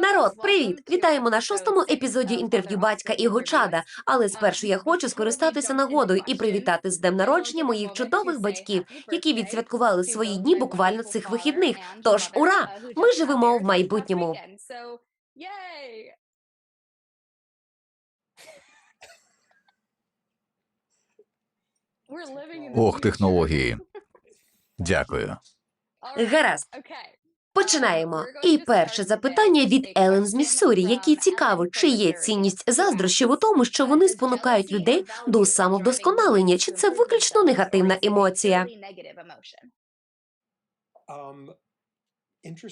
Народ, привіт! Вітаємо на шостому епізоді інтерв'ю батька і його чада. Але спершу я хочу скористатися нагодою і привітати з днем народження моїх чудових батьків, які відсвяткували свої дні буквально цих вихідних. Тож ура! Ми живемо в майбутньому. Ох, технології. Дякую. Гаразд. Починаємо. І перше запитання від Елен з Міссурі, якій цікаво, чи є цінність заздрощів у тому, що вони спонукають людей до самовдосконалення, чи це виключно негативна емоція.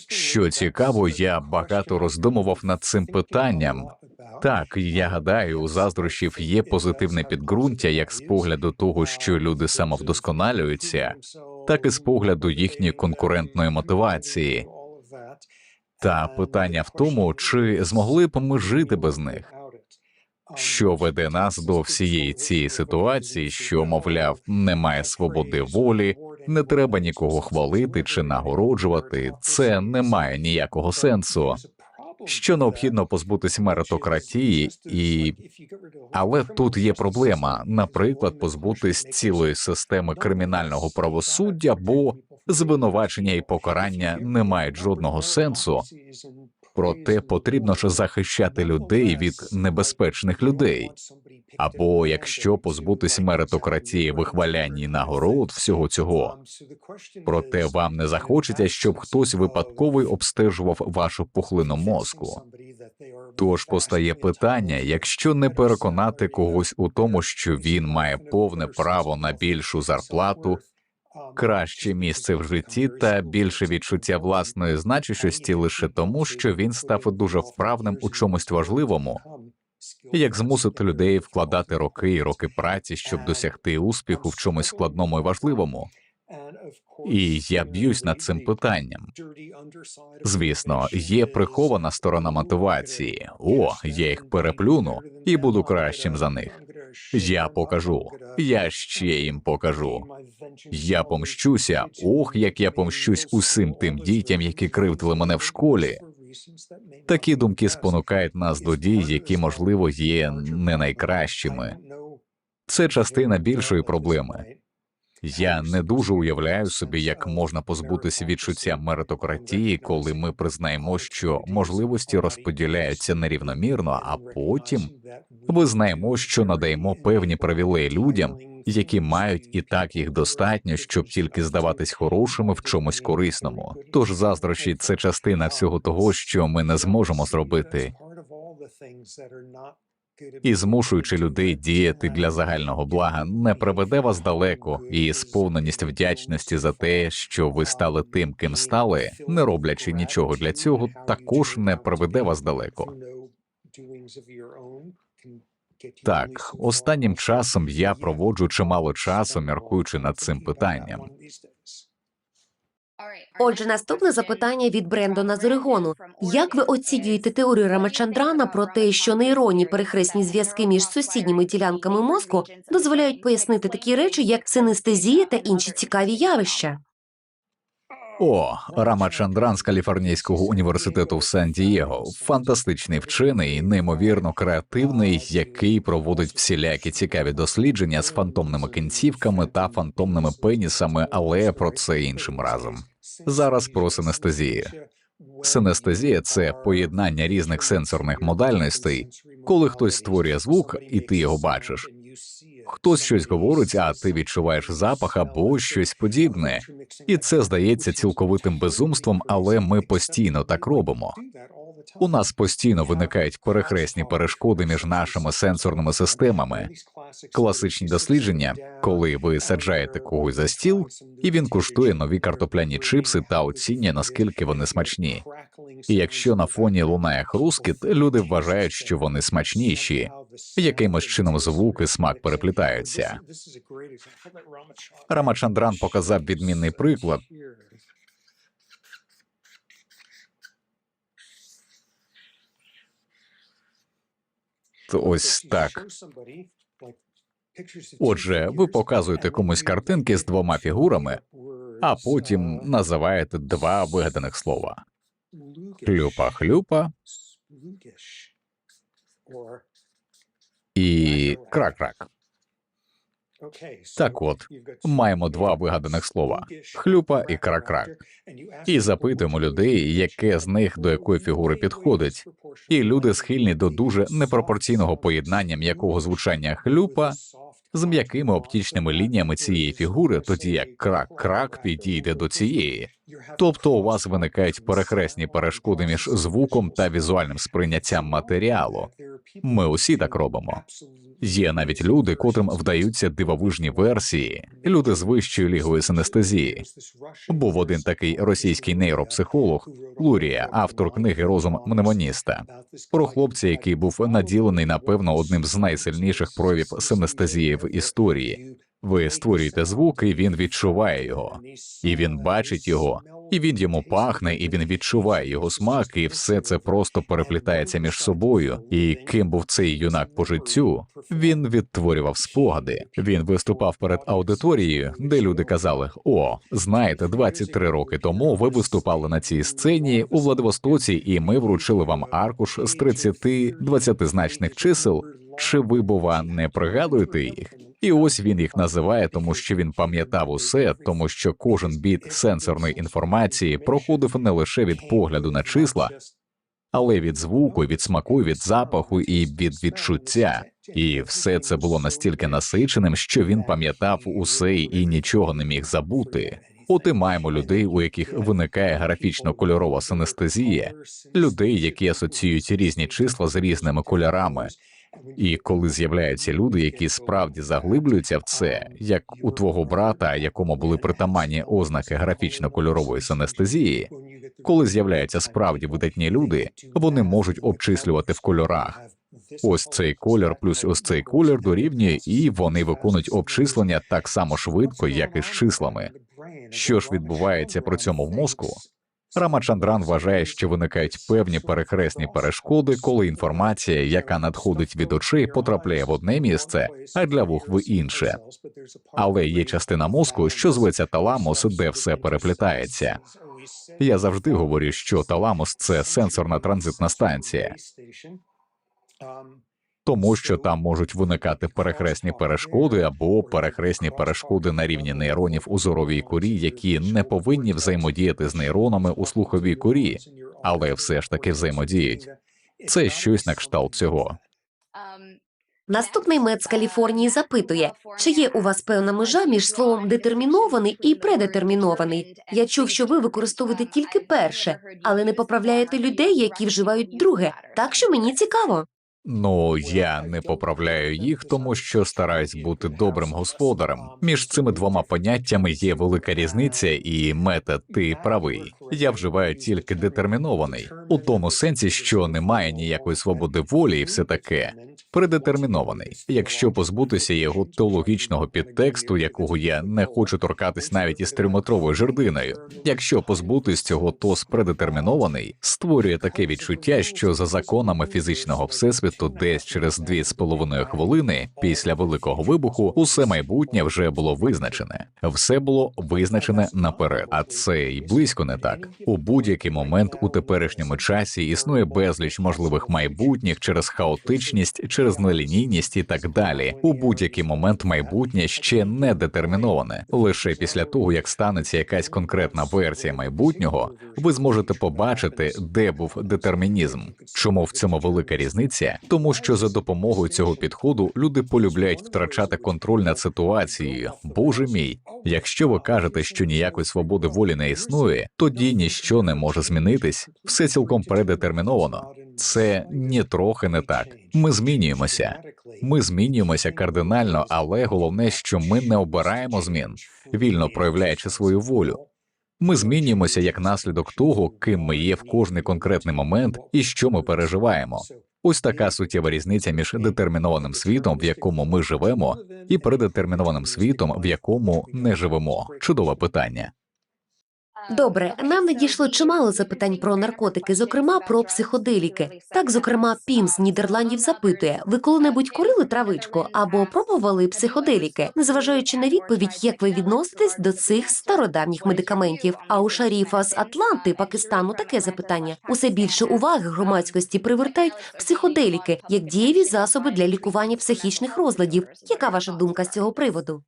Що цікаво, я багато роздумував над цим питанням. Так, я гадаю, у заздрощів є позитивне підґрунтя як з погляду того, що люди самовдосконалюються, так і з погляду їхньої конкурентної мотивації. Та питання в тому, чи змогли б ми жити без них, що веде нас до всієї цієї ситуації, що, мовляв, немає свободи волі, не треба нікого хвалити чи нагороджувати. Це не має ніякого сенсу. Що необхідно позбутись меритократії, і але тут є проблема, наприклад, позбутись цілої системи кримінального правосуддя, бо звинувачення і покарання не мають жодного сенсу. Проте потрібно ж захищати людей від небезпечних людей. Або якщо позбутись меритократії, вихвалянь нагород всього цього, проте вам не захочеться, щоб хтось випадково обстежував вашу пухлину мозку. Тож постає питання: якщо не переконати когось у тому, що він має повне право на більшу зарплату, краще місце в житті та більше відчуття власної значущості лише тому, що він став дуже вправним у чомусь важливому, як змусити людей вкладати роки і роки праці, щоб досягти успіху в чомусь складному і важливому. І я б'юсь над цим питанням. Звісно, є прихована сторона мотивації. О, я їх переплюну і буду кращим за них. Я покажу, я ще їм покажу. Я помщуся. Ох, як я помщусь усім тим дітям, які кривдили мене в школі. Такі думки спонукають нас до дій, які, можливо, є не найкращими. Це частина більшої проблеми. Я не дуже уявляю собі, як можна позбутися відчуття меритократії, коли ми признаємо, що можливості розподіляються нерівномірно, а потім визнаємо, що надаємо певні привілеї людям, які мають і так їх достатньо, щоб тільки здаватись хорошими в чомусь корисному. Тож заздрощі це частина всього того, що ми не зможемо зробити. І змушуючи людей діяти для загального блага, не приведе вас далеко, і сповненість вдячності за те, що ви стали тим, ким стали, не роблячи нічого для цього, також не приведе вас далеко. Так, останнім часом я проводжу чимало часу, міркуючи над цим питанням. Отже, наступне запитання від Брендона з Орегону. Як ви оцінюєте теорію Рамачандрана про те, що нейронні перехресні зв'язки між сусідніми ділянками мозку дозволяють пояснити такі речі, як синестезія та інші цікаві явища? О, Рамачандран з Каліфорнійського університету в Сан-Дієго, фантастичний вчений, неймовірно креативний, який проводить всілякі цікаві дослідження з фантомними кінцівками та фантомними пенісами, але про це іншим разом. Зараз про синестезію. Синестезія це поєднання різних сенсорних модальностей, коли хтось створює звук, і ти його бачиш. Хтось щось говорить, а ти відчуваєш запах або щось подібне, і це здається цілковитим безумством, але ми постійно так робимо. У нас постійно виникають перехресні перешкоди між нашими сенсорними системами. Класичні дослідження, коли ви саджаєте когось за стіл, і він куштує нові картопляні чипси та оцінює, наскільки вони смачні. І якщо на фоні лунає хрускіт, люди вважають, що вони смачніші, якимось чином звук і смак переплітаються. Рамачандран показав відмінний приклад. Ось так. Отже, ви показуєте комусь картинки з двома фігурами, а потім називаєте два вигаданих слова. Хлюпа-хлюпа. І крак-крак. Так от, маємо два вигаданих слова. Хлюпа і крак-крак. І запитуємо людей, яке з них до якої фігури підходить. І люди схильні до дуже непропорційного поєднання м'якого звучання. Хлюпа з м'якими оптичними лініями цієї фігури, тоді як крак-крак підійде до цієї. Тобто у вас виникають перехресні перешкоди між звуком та візуальним сприйняттям матеріалу. Ми усі так робимо. Є навіть люди, котрим вдаються дивовижні версії, люди з вищою лігою синестезії. Був один такий російський нейропсихолог Лурія, автор книги Розум мнемоніста, про хлопця, який був наділений, напевно, одним з найсильніших проявів синестезії в історії. Ви створюєте звук, і він відчуває його, і він бачить його, і він йому пахне, і він відчуває його смак, і все це просто переплітається між собою. І ким був цей юнак по життю, він відтворював спогади. Він виступав перед аудиторією, де люди казали: О, знаєте, 23 роки тому ви виступали на цій сцені у Владивостоці, і ми вручили вам аркуш з 30 20-значних чисел. Чи ви, бува, не пригадуєте їх? І ось він їх називає, тому що він пам'ятав усе, тому що кожен біт сенсорної інформації проходив не лише від погляду на числа, але від звуку, від смаку, від запаху і від відчуття. І все це було настільки насиченим, що він пам'ятав усе і нічого не міг забути. От і маємо людей, у яких виникає графічно-кольорова синестезія, людей, які асоціюють різні числа з різними кольорами. І коли з'являються люди, які справді заглиблюються в це, як у твого брата, якому були притаманні ознаки графічно-кольорової синестезії, коли з'являються справді видатні люди, вони можуть обчислювати в кольорах. Ось цей колір плюс ось цей колір дорівнює, і вони виконують обчислення так само швидко, як і з числами. Що ж відбувається при цьому в мозку? Рамачандран вважає, що виникають певні перехресні перешкоди, коли інформація, яка надходить від очей, потрапляє в одне місце, а для вух в інше. Але є частина мозку, що зветься таламус, де все переплітається. Я завжди говорю, що таламус це сенсорна транзитна станція, тому що там можуть виникати перехресні перешкоди або перехресні перешкоди на рівні нейронів у зоровій корі, які не повинні взаємодіяти з нейронами у слуховій корі, але все ж таки взаємодіють. Це щось на кшталт цього. Наступний мед з Каліфорнії запитує, чи є у вас певна межа між словом детермінований і предетермінований. Я чув, що ви використовуєте тільки перше, але не поправляєте людей, які вживають друге. Так що мені цікаво. Ну я не поправляю їх, тому що стараюсь бути добрим господарем. Між цими двома поняттями є велика різниця, і мета ти правий. Я вживаю тільки детермінований у тому сенсі, що немає ніякої свободи волі, і все таке. Предетермінований. Якщо позбутися його теологічного підтексту, якого я не хочу торкатись навіть із трьометровою жердиною. Якщо позбутись цього, то спредетермінований створює таке відчуття, що за законами фізичного всесвіту, десь через дві з половиною хвилини після великого вибуху, усе майбутнє вже було визначене, все було визначене наперед. А це й близько не так. У будь-який момент у теперішньому часі існує безліч можливих майбутніх через хаотичність, через нелінійність і так далі. У будь-який момент майбутнє ще не детерміноване. Лише після того, як станеться якась конкретна версія майбутнього, ви зможете побачити, де був детермінізм. Чому в цьому велика різниця? Тому що за допомогою цього підходу люди полюбляють втрачати контроль над ситуацією. Боже мій, якщо ви кажете, що ніякої свободи волі не існує, тоді ніщо не може змінитись, все цілком предетерміновано. Це ні трохи не так. Ми змінюємося. Ми змінюємося кардинально, але головне, що ми не обираємо змін, вільно проявляючи свою волю. Ми змінюємося як наслідок того, ким ми є в кожний конкретний момент і що ми переживаємо. Ось така суттєва різниця між детермінованим світом, в якому ми живемо, і предетермінованим світом, в якому не живемо. Чудове питання. Добре, нам надійшло чимало запитань про наркотики, зокрема про психоделіки. Так, зокрема, Пім з Нідерландів запитує: ви коли-небудь курили травичку або пробували психоделіки, незважаючи на відповідь, як ви відноситесь до цих стародавніх медикаментів. А у Шаріфа з Атланти, Пакистану, таке запитання: усе більше уваги громадськості привертають психоделіки як дієві засоби для лікування психічних розладів. Яка ваша думка з цього приводу?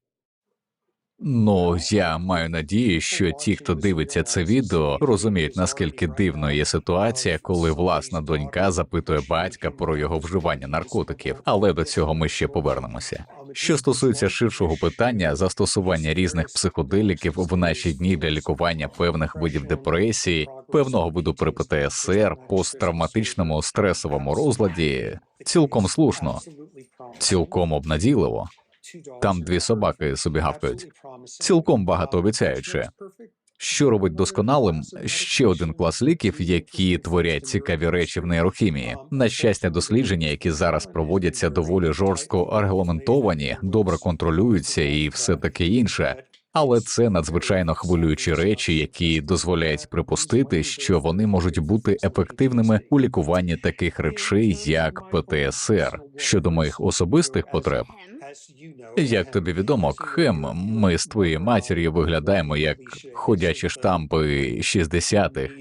Ну, я маю надію, що ті, хто дивиться це відео, розуміють, наскільки дивною є ситуація, коли власна донька запитує батька про його вживання наркотиків, але до цього ми ще повернемося. Що стосується ширшого питання застосування різних психоделіків в наші дні для лікування певних видів депресії, певного виду при ПТСР, посттравматичному стресовому розладі, цілком слушно, цілком обнадійливо. Там дві собаки собі гавкають. Цілком багатообіцяюче. Що робить досконалим ще один клас ліків, які творять цікаві речі в нейрохімії. На щастя, дослідження, які зараз проводяться доволі жорстко регламентовані, добре контролюються і все таке інше. Але це надзвичайно хвилюючі речі, які дозволяють припустити, що вони можуть бути ефективними у лікуванні таких речей, як ПТСР. Щодо моїх особистих потреб, як тобі відомо, Кхем, ми з твоєю матір'ю виглядаємо як ходячі штампи 60-х,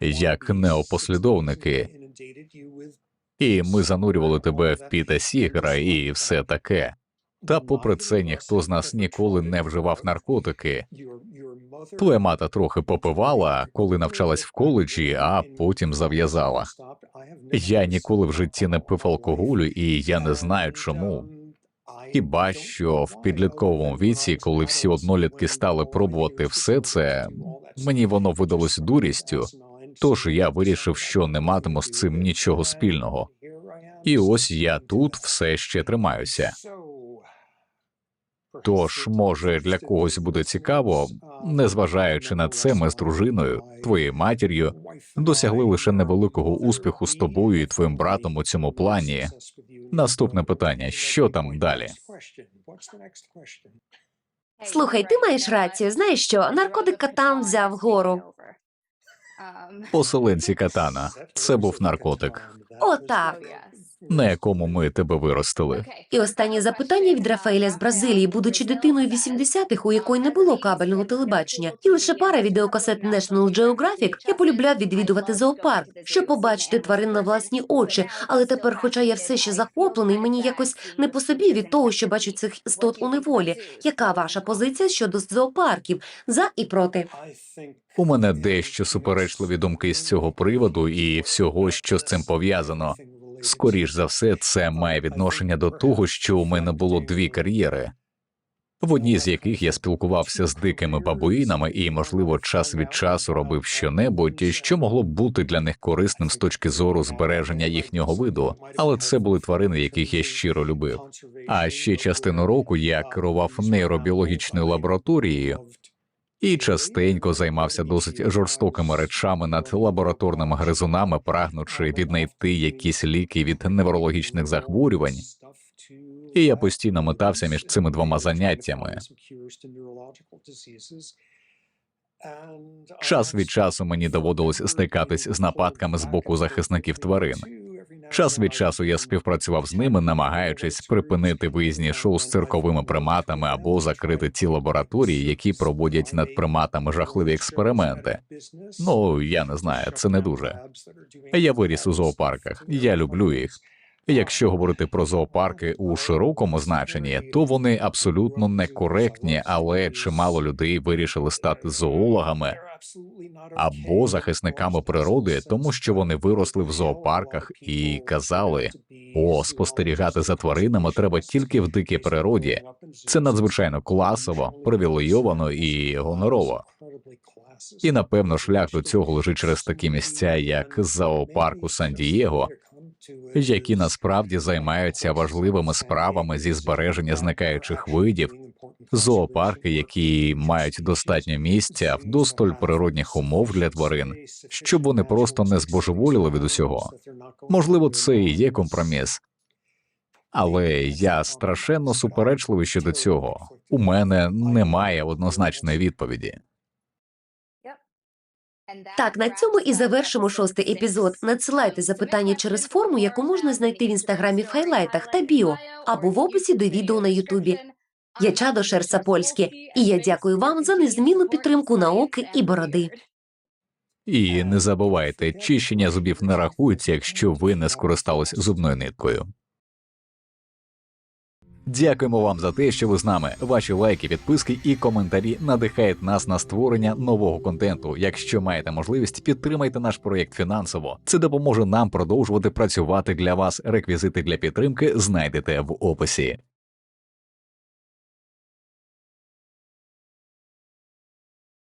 як неопослідовники, і ми занурювали тебе в піта сігра і все таке. Та попри це ніхто з нас ніколи не вживав наркотики. Твоя мата трохи попивала, коли навчалась в коледжі, а потім зав'язала. Я ніколи в житті не пив алкоголю, і я не знаю чому. Хіба що в підлітковому віці, коли всі однолітки стали пробувати все це, мені воно видалось дурістю, тож я вирішив, що не матиму з цим нічого спільного. І ось я тут все ще тримаюся. Тож, може, для когось буде цікаво, незважаючи на це, ми з дружиною, твоєю матір'ю, досягли лише невеликого успіху з тобою і твоїм братом у цьому плані. Наступне питання: що там далі? Слухай, ти маєш рацію. Знаєш що? Наркотик катан взяв гору. Поселенці катана. Це був наркотик, О, так. На якому ми тебе виростили. І останнє запитання від Рафаеля з Бразилії, будучи дитиною 80-х, у якої не було кабельного телебачення, і лише пара відеокасет National Geographic, я полюбляв відвідувати зоопарк, щоб побачити тварин на власні очі. Але тепер, хоча я все ще захоплений, мені якось не по собі від того, що бачу цих істот у неволі. Яка ваша позиція щодо зоопарків? За і проти? У мене дещо суперечливі думки з цього приводу і всього, що з цим пов'язано. Скоріш за все, це має відношення до того, що у мене було дві кар'єри, в одній з яких я спілкувався з дикими бабуїнами і, можливо, час від часу робив щонебудь, що могло б бути для них корисним з точки зору збереження їхнього виду, але це були тварини, яких я щиро любив. А ще частину року я керував нейробіологічною лабораторією і частенько займався досить жорстокими речами над лабораторними гризунами, прагнучи віднайти якісь ліки від неврологічних захворювань. І я постійно метався між цими двома заняттями. Час від часу мені доводилось стикатись з нападками з боку захисників тварин. Час від часу я співпрацював з ними, намагаючись припинити виїзні шоу з цирковими приматами або закрити ті лабораторії, які проводять над приматами жахливі експерименти. Ну я не знаю, це не дуже. Я виріс у зоопарках, я люблю їх. Якщо говорити про зоопарки у широкому значенні, то вони абсолютно некоректні, але чимало людей вирішили стати зоологами або захисниками природи, тому що вони виросли в зоопарках і казали: о, спостерігати за тваринами треба тільки в дикій природі. Це надзвичайно класово, привілейовано і гонорово. І напевно шлях до цього лежить через такі місця, як зоопарк у Сан-Дієго, які насправді займаються важливими справами зі збереження зникаючих видів, зоопарки, які мають достатньо місця, вдосталь природних умов для тварин, щоб вони просто не збожеволіли від усього. Можливо, це і є компроміс. Але я страшенно суперечливий щодо цього. У мене немає однозначної відповіді. Так, на цьому і завершимо шостий епізод. Надсилайте запитання через форму, яку можна знайти в інстаграмі в хайлайтах та біо, або в описі до відео на Ютубі. Я Чадо Шерсапольське, і я дякую вам за незмінну підтримку науки і бороди. І не забувайте, чищення зубів не рахується, якщо ви не скористались зубною ниткою. Дякуємо вам за те, що ви з нами. Ваші лайки, підписки і коментарі надихають нас на створення нового контенту. Якщо маєте можливість, підтримайте наш проєкт фінансово. Це допоможе нам продовжувати працювати для вас. Реквізити для підтримки знайдете в описі.